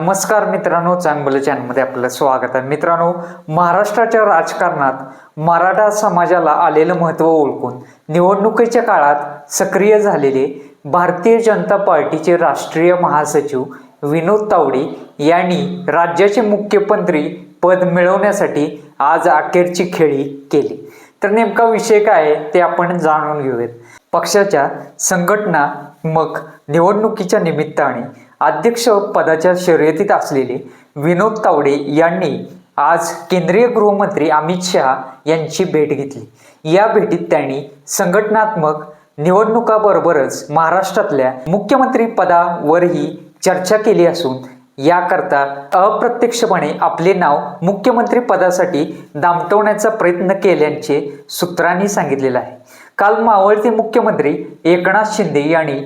नमस्कार मित्रांनो चांगलं चॅनलमध्ये आपलं स्वागत आहे. मित्रांनो महाराष्ट्राच्या राजकारणात मराठा समाजाला आलेलं महत्त्व ओळखून निवडणुकीच्या काळात सक्रिय झालेले भारतीय जनता पार्टीचे राष्ट्रीय महासचिव विनोद तावडे यांनी राज्याचे मुख्यमंत्री पद मिळवण्यासाठी आज अखेरची खेळी केली. तर नेमका विषय काय आहे ते आपण जाणून घेऊयात. पक्षाच्या संघटनात्मक निवडणुकीच्या निमित्ताने अध्यक्ष पदाच्या शर्यतीत असलेले विनोद तावडे यांनी आज केंद्रीय गृहमंत्री अमित शहा यांची भेट घेतली. या भेटीत त्यांनी संघटनात्मक निवडणुकाबरोबरच महाराष्ट्रातल्या मुख्यमंत्री पदावरही चर्चा केली असून याकरता अप्रत्यक्षपणे आपले नाव मुख्यमंत्री पदासाठी दामटवण्याचा प्रयत्न केल्याचे सूत्रांनी सांगितलेलं आहे. काल मावळते मुख्यमंत्री एकनाथ शिंदे यांनी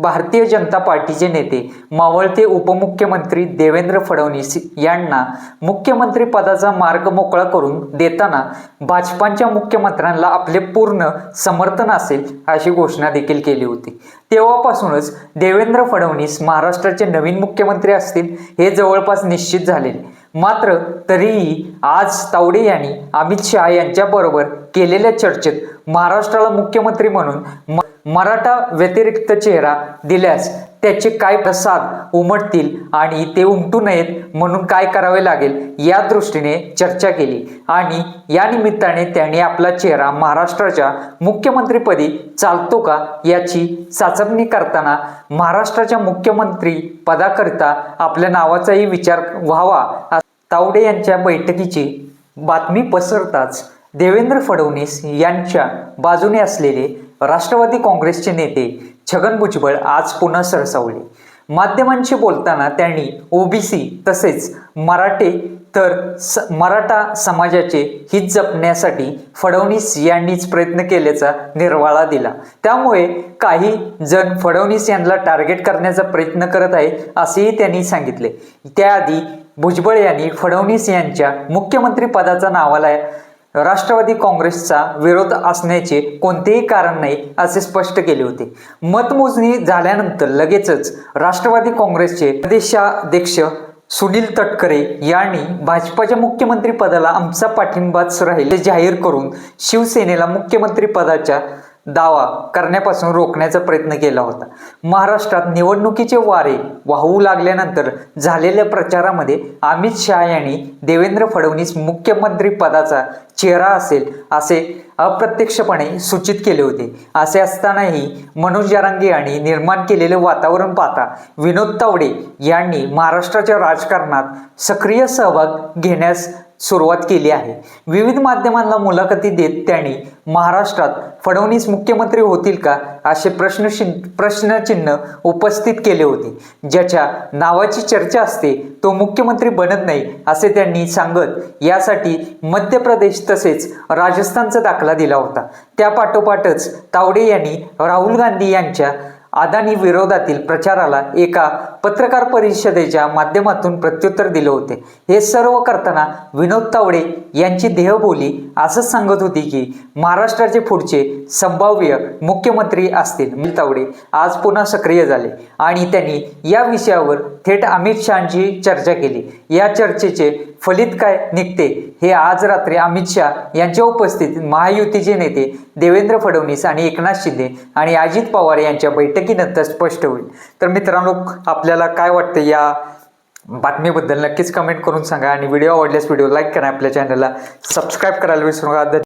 भारतीय जनता पार्टीचे नेते मावळते उपमुख्यमंत्री देवेंद्र फडणवीस यांना मुख्यमंत्री पदाचा मार्ग मोकळा करून देताना भाजपाच्या मुख्यमंत्र्यांना आपले पूर्ण समर्थन असेल अशी घोषणा देखील केली होती. तेव्हापासूनच देवेंद्र फडणवीस महाराष्ट्राचे नवीन मुख्यमंत्री असतील हे जवळपास निश्चित झालेले. मात्र तरीही आज तावडे यांनी अमित शहा यांच्याबरोबर केलेल्या चर्चेत महाराष्ट्राला मुख्यमंत्री म्हणून म- मराठा व्यतिरिक्त चेहरा दिल्यास त्याचे काय प्रसाद उमटतील आणि ते उमटू नयेत म्हणून काय करावे लागेल? या दृष्टीने चर्चा केली. आणि या निमित्ताने त्यांनी आपला चेहरा महाराष्ट्राच्या मुख्यमंत्रीपदी चालतो का याची चाचपणी करताना महाराष्ट्राच्या मुख्यमंत्री पदाकरिता आपल्या नावाचाही विचार व्हावा तावडे यांच्या बैठकीची बातमी पसरताच देवेंद्र फडणवीस यांच्या बाजूने असलेले राष्ट्रवादी काँग्रेसचे नेते छगन भुजबळ आज पुन्हा सरसावले. माध्यमांशी बोलताना त्यांनी ओबीसी तसेच मराठे तर स मराठा समाजाचे हित जपण्यासाठी फडणवीस यांनीच प्रयत्न केल्याचा निर्वाळा दिला. त्यामुळे काही जण फडणवीस यांना टार्गेट करण्याचा प्रयत्न करत आहे असेही त्यांनी सांगितले. त्याआधी भुजबळ यांनी फडणवीस यांच्या मुख्यमंत्री पदाचा नावाला राष्ट्रवादी काँग्रेसचा विरोध असण्याचे कोणतेही कारण नाही असे स्पष्ट केले होते. मतमोजणी झाल्यानंतर लगेचच राष्ट्रवादी काँग्रेसचे प्रदेशाध्यक्ष सुनील तटकरे यांनी भाजपाच्या मुख्यमंत्री पदाला आमचा पाठिंबाच राहील जाहीर करून शिवसेनेला मुख्यमंत्री पदाच्या दावा करण्यापासून रोखण्याचा प्रयत्न केला होता. महाराष्ट्रात निवडणुकीचे वारे वाहू लागल्यानंतर झालेल्या प्रचारामध्ये अमित शहा यांनी देवेंद्र फडणवीस मुख्यमंत्री पदाचा चेहरा असेल असे अप्रत्यक्षपणे सूचित केले होते. असे असतानाही मनोज जारांगे यांनी निर्माण केलेले वातावरण पाहता विनोद तावडे यांनी महाराष्ट्राच्या राजकारणात सक्रिय सहभाग घेण्यास सुरुवात केली आहे. विविध माध्यमांना मुलाखती देत त्यांनी महाराष्ट्रात फडणवीस मुख्यमंत्री होतील का असे प्रश्न प्रश्नचिन्ह उपस्थित केले होते. ज्याच्या नावाची चर्चा असते तो मुख्यमंत्री बनत नाही असे त्यांनी सांगत यासाठी मध्य प्रदेश तसेच राजस्थानचा दाखला दिला होता. त्यापाठोपाठच तावडे यांनी राहुल गांधी यांच्या अदानी विरोधातील प्रचाराला एका पत्रकार परिषदेच्या माध्यमातून प्रत्युत्तर दिले होते. हे सर्व करताना विनोद तावडे यांची देहबोली असंच सांगत होती की महाराष्ट्राचे पुढचे संभाव्य मुख्यमंत्री असतील अनिल तावडे. आज पुन्हा सक्रिय झाले आणि त्यांनी या विषयावर थेट अमित शहाची चर्चा केली. या चर्चेचे फलित काय निघते हे आज रात्री अमित शहा यांच्या उपस्थितीत महायुतीचे नेते देवेंद्र फडणवीस आणि एकनाथ शिंदे आणि अजित पवार यांच्या बैठकीनंतर स्पष्ट होईल. तर मित्रांनो आपल्याला काय वाटतं या बातमीबद्दल नक्कीच कमेंट करून सांगा आणि व्हिडिओ आवडल्यास व्हिडिओ लाईक करा आपल्या चॅनलला सबस्क्राईब करायला विसरू नका.